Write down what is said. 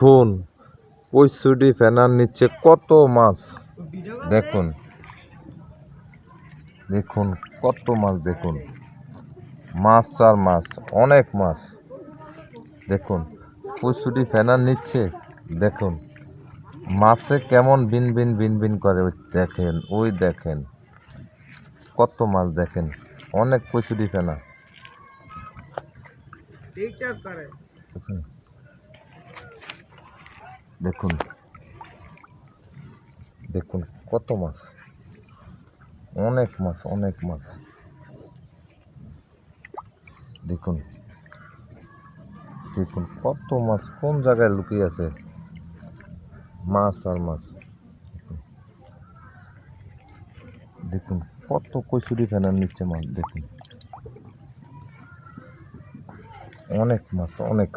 দেখুন পঁয়ষট্টি ফেনার নিচে কত মাছ। দেখুন। দেখুন কত মাছ দেখুন। মাছ আর মাছ অনেক মাছ। দেখুন পঁয়ষট্টি ফেনার নিচ্ছে দেখুন। মাছে কেমন বিন বিন বিন বিন করে ওই দেখেন ওই দেখেন। কত মাছ দেখেন অনেক পঁয়ষট্টি ফেনা। করে। দেখুন। দেখুন কত মাছ। অনেক মাছ অনেক মাছ। দেখুন। দেখুন কত মাছ, কোন জায়গায় লুকিয়ে আছে। মাছ আর মাছ। দেখুন। কত কচুরি ফেনার নিচে মাছ, দেখুন। অনেক মাছ, অনেক।